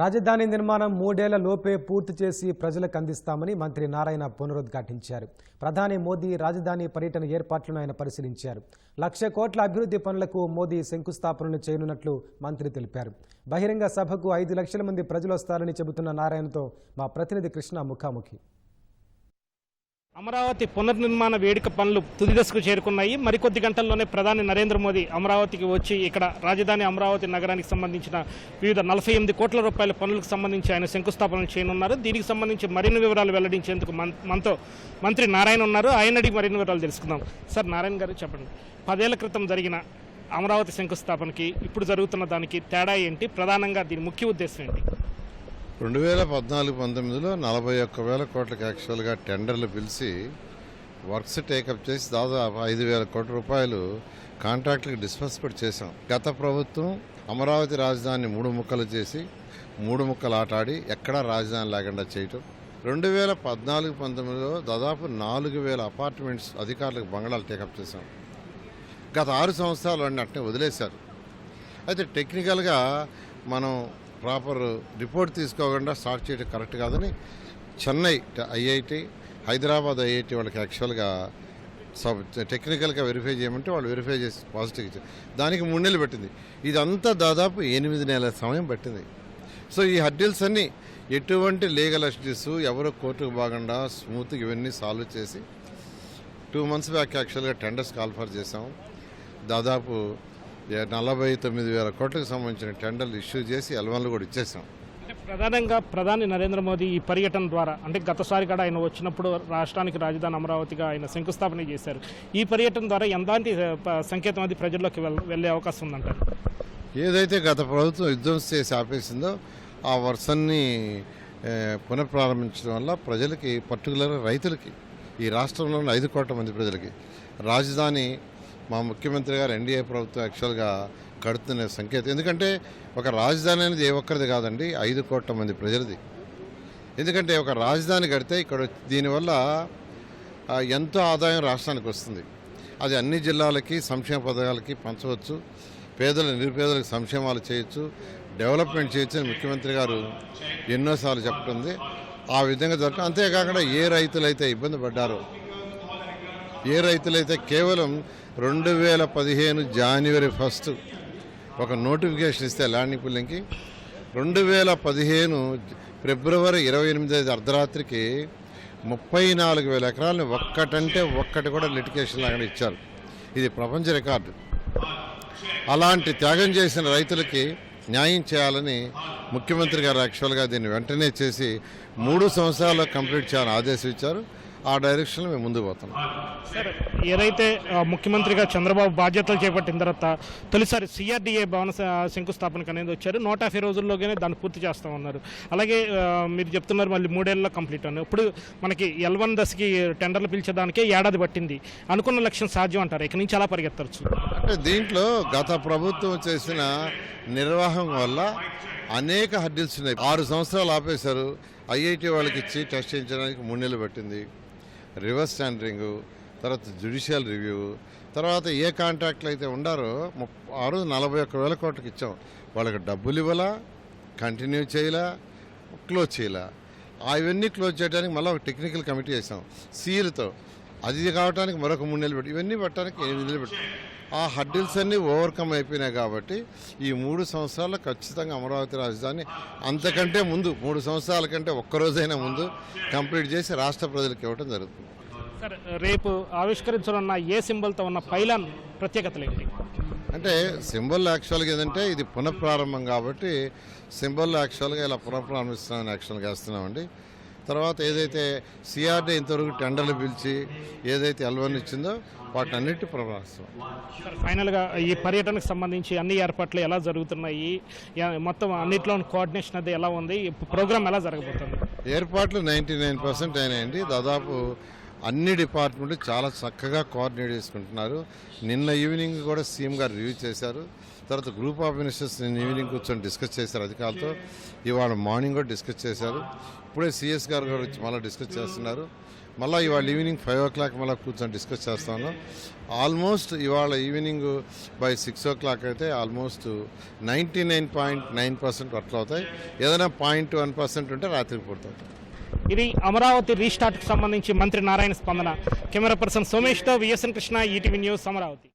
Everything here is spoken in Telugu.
రాజధాని నిర్మాణం మూడేళ్ళ లోపే పూర్తి చేసి ప్రజలకు అందిస్తామని మంత్రి నారాయణ పునరుద్ఘాటించారు. ప్రధాని మోదీ రాజధాని పర్యటన ఏర్పాట్లను ఆయన పరిశీలించారు. లక్ష కోట్ల అభివృద్ధి పనులకు మోదీ శంకుస్థాపనలు చేయనున్నట్లు మంత్రి తెలిపారు. బహిరంగ సభకు ఐదు లక్షల మంది ప్రజలు వస్తారని చెబుతున్న నారాయణతో మా ప్రతినిధి కృష్ణ ముఖాముఖి. అమరావతి పునర్నిర్మాణ వేడుక పనులు తుది దశకు చేరుకున్నాయి. మరికొద్ది గంటల్లోనే ప్రధాని నరేంద్ర మోదీ అమరావతికి వచ్చి ఇక్కడ రాజధాని అమరావతి నగరానికి సంబంధించిన వివిధ నలభై ఎనిమిది కోట్ల రూపాయల పనులకు సంబంధించి ఆయన శంకుస్థాపన చేయనున్నారు. దీనికి సంబంధించి మరిన్ని వివరాలు వెల్లడించేందుకు మనతో మంత్రి నారాయణ ఉన్నారు. ఆయన అడిగి మరిన్ని వివరాలు తెలుసుకుందాం. సార్ నారాయణ గారు చెప్పండి. పదేళ్ళ క్రితం జరిగిన అమరావతి శంకుస్థాపనకి ఇప్పుడు జరుగుతున్న దానికి తేడా ఏంటి? ప్రధానంగా దీని ముఖ్య ఉద్దేశం ఏంటి? రెండు వేల పద్నాలుగు పంతొమ్మిదిలో నలభై ఒక్క వేల కోట్ల యాక్చువల్గా టెండర్లు పిలిచి వర్క్స్ టేకప్ చేసి దాదాపు ఐదు వేల కోట్ల రూపాయలు కాంట్రాక్టులకు డిస్బర్స్మెంట్ చేశాం. గత ప్రభుత్వం అమరావతి రాజధానిని మూడు ముక్కలు చేసి మూడు ముక్కలు ఆటాడి ఎక్కడా రాజధాని లేకుండా చేయటం. రెండు వేల పద్నాలుగు పంతొమ్మిదిలో దాదాపు నాలుగు వేల అపార్ట్మెంట్స్ అధికారులకు బంగళాలు టేకప్ చేశాం. గత ఆరు సంవత్సరాలు అన్నీ అట్నే వదిలేశారు. అయితే టెక్నికల్గా మనం ప్రాపర్ రిపోర్ట్ తీసుకోకుండా స్టార్ట్ చేయడం కరెక్ట్ కాదని చెన్నై ఐఐటి హైదరాబాద్ ఐఐటి వాళ్ళకి యాక్చువల్గా సబ్ టెక్నికల్గా వెరిఫై చేయమంటే వాళ్ళు వెరిఫై చేసి పాజిటివ్ ఇచ్చారు. దానికి మూడు నెలలు పెట్టింది. ఇదంతా దాదాపు ఎనిమిది నెలల సమయం పట్టింది. సో ఈ హడ్డిల్స్ అన్నీ ఎటువంటి లీగల్ అసిటీస్ ఎవరు కోర్టుకు బాగుండా స్మూత్గా ఇవన్నీ సాల్వ్ చేసి టూ మంత్స్ బ్యాక్ యాక్చువల్గా టెండర్స్ కాల్ఫర్ చేసాము దాదాపు నలభై తొమ్మిది వేల కోట్లకు సంబంధించిన టెండర్లు ఇష్యూ చేసి ఎల్వన్లు కూడా ఇచ్చేసాం ప్రధానంగా ప్రధాని నరేంద్ర మోదీ ఈ పర్యటన ద్వారా అంటే గతసారి కూడా ఆయన వచ్చినప్పుడు రాష్ట్రానికి రాజధాని అమరావతిగా ఆయన శంకుస్థాపన చేశారు. ఈ పర్యటన ద్వారా ప- సంకేతం అది ప్రజల్లోకి వెళ్- వెళ్ళే అవకాశం ఉందంటారు? ఏదైతే గత ప్రభుత్వం విధ్వంసం చేసి ఆపేసిందో ఆ వర్షాన్ని పునఃప్రారంభించడం వల్ల ప్రజలకి పర్టికులర్ రైతులకి ఈ రాష్ట్రంలోని ఐదు కోట్ల మంది ప్రజలకి రాజధాని మా ముఖ్యమంత్రి గారు ఎన్డీఏ ప్రభుత్వం యాక్చువల్గా కడుతున్న సంకేతం. ఎందుకంటే ఒక రాజధాని అనేది ఏ ఒక్కరిది కాదండి ఐదు కోట్ల మంది ప్రజలది. ఎందుకంటే ఒక రాజధాని కడితే ఇక్కడ దీనివల్ల ఎంతో ఆదాయం రాష్ట్రానికి వస్తుంది. అది అన్ని జిల్లాలకి సంక్షేమ పథకాలకి పంచవచ్చు. పేదల నిరుపేదలకు సంక్షేమాలు చేయొచ్చు. డెవలప్మెంట్ చేయొచ్చు అని ముఖ్యమంత్రి గారు ఎన్నోసార్లు చెప్తుంది. ఆ విధంగా జరుగుతుంది అంతేకాకుండా ఏ రైతులైతే ఇబ్బంది పడ్డారో ఏ రైతులైతే కేవలం రెండు వేల పదిహేను జనవరి ఫస్ట్ ఒక నోటిఫికేషన్ ఇస్తే ల్యాండింగ్ పుల్లింగ్కి రెండు వేల పదిహేను ఫిబ్రవరి ఇరవై ఎనిమిది అర్ధరాత్రికి ముప్పై నాలుగు వేల ఎకరాలని ఒక్కటంటే ఒక్కటి కూడా లిటికేషన్ లాగా ఇచ్చారు. ఇది ప్రపంచ రికార్డు. అలాంటి త్యాగం చేసిన రైతులకి న్యాయం చేయాలని ముఖ్యమంత్రి గారు యాక్చువల్గా దీన్ని వెంటనే చేసి మూడు సంవత్సరాల్లో కంప్లీట్ చేయాలని ఆదేశం ఇచ్చారు ఆ డైరెక్షన్లో మేము ముందుకు పోతున్నాం. సార్ ఏదైతే ముఖ్యమంత్రిగా చంద్రబాబు బాధ్యతలు చేపట్టిన తర్వాత తొలిసారి సిఆర్డీఏ భవన శంకుస్థాపనకు అనేది వచ్చారు. నూట యాభై రోజుల్లోనే దాన్ని పూర్తి చేస్తామన్నారు అలాగే మీరు చెప్తున్నారు మళ్ళీ మూడేళ్ళలో కంప్లీట్ అని. ఇప్పుడు మనకి ఎల్ వన్ దశకి టెండర్లు పిలిచేదానికే ఏడాది పట్టింది. అనుకున్న లక్ష్యం సాధ్యం అంటారు. ఇక నుంచి అలా పరిగెత్తవచ్చు అంటే దీంట్లో గత ప్రభుత్వం చేసిన నిర్వాహం వల్ల అనేక హడ్డిల్స్ ఉన్నాయి. ఆరు సంవత్సరాలు ఆపేశారు. ఐఐటి వాళ్ళకి ఇచ్చి టెస్ట్ చేయించడానికి మూడు నెలలు పట్టింది. రివర్స్ టెండరింగు తర్వాత జ్యుడిషియల్ రివ్యూ తర్వాత ఏ కాంట్రాక్ట్లు అయితే ఉండారో ముప్- ఆ రోజు నలభై ఒక్క వేల కోట్లకి ఇచ్చాం. వాళ్ళకి డబ్బులు ఇవ్వాలా? కంటిన్యూ చేయాలా? క్లోజ్ చేయాలా? అవన్నీ క్లోజ్ చేయడానికి మళ్ళీ ఒక టెక్నికల్ కమిటీ వేసాం సీలతో. అది కావడానికి మరొక మూడు నెలలు పెట్టి ఇవన్నీ పెట్టడానికి ఎనిమిది నెలలు పెట్టాం ఆ హడ్డిల్స్ అన్నీ ఓవర్కమ్ అయిపోయినాయి కాబట్టి ఈ మూడు సంవత్సరాల్లో ఖచ్చితంగా అమరావతి రాజధాని అంతకంటే ముందు మూడు సంవత్సరాల కంటే ఒక్క రోజైనా ముందు కంప్లీట్ చేసి రాష్ట్ర ప్రజలకు ఇవ్వడం జరుగుతుంది. సార్ రేపు ఆవిష్కరించనున్న ఏ సింబల్తో ఉన్న పైలాన్ ప్రత్యేకతలు ఏంటి? అంటే సింబల్ యాక్చువల్గా ఏంటంటే ఇది పునఃప్రారంభం కాబట్టి సింబల్ యాక్చువల్గా ఇలా పునఃప్రారంభిస్తున్నామని యాక్చువల్గా వేస్తున్నామండి తర్వాత ఏదైతే సిఆర్డీ ఇంతవరకు టెండర్లు పిలిచి ఏదైతే ఎల్వన్ ఇచ్చిందో వాటిని అన్నిటి ప్రారంభిస్తాం సార్ ఫైనల్గా ఈ పర్యటనకు సంబంధించి అన్ని ఏర్పాట్లు ఎలా జరుగుతున్నాయి? మొత్తం అన్నిట్లో కోఆర్డినేషన్ అది ఎలా ఉంది? ప్రోగ్రామ్ ఎలా జరగబోతుంది? ఏర్పాట్లు నైంటీ నైన్ పర్సెంట్ అయినాయండి. దాదాపు అన్ని డిపార్ట్మెంట్లు చాలా చక్కగా కోఆర్డినేట్ చేసుకుంటున్నారు. నిన్న ఈవినింగ్ కూడా సీఎం గారు రివ్యూ చేశారు. తర్వాత గ్రూప్ ఆఫ్ మినిస్టర్స్ నిన్న ఈవినింగ్ కూర్చొని డిస్కస్ చేశారు అధికారులతో. ఇవాళ మార్నింగ్ కూడా డిస్కస్ చేశారు. ఇప్పుడే సిఎస్ గారు కూడా వచ్చి మళ్ళీ డిస్కస్ చేస్తున్నారు. మళ్ళీ ఇవాళ ఈవినింగ్ ఫైవ్ ఓ క్లాక్ మళ్ళీ కూర్చొని డిస్కస్ చేస్తాను ఆల్మోస్ట్ ఇవాళ evening by six o'clock అయితే almost ninety nine point nine percent అట్లా అవుతాయి. ఏదైనా పాయింట్ వన్ పర్సెంట్ ఉంటే రాత్రికి పుడతాయి ఇది అమరావతి రీస్టార్ట్కి సంబంధించి మంత్రి నారాయణ స్పందన. Camera person సోమేష్తో VSN Krishna ETV news Amaravati.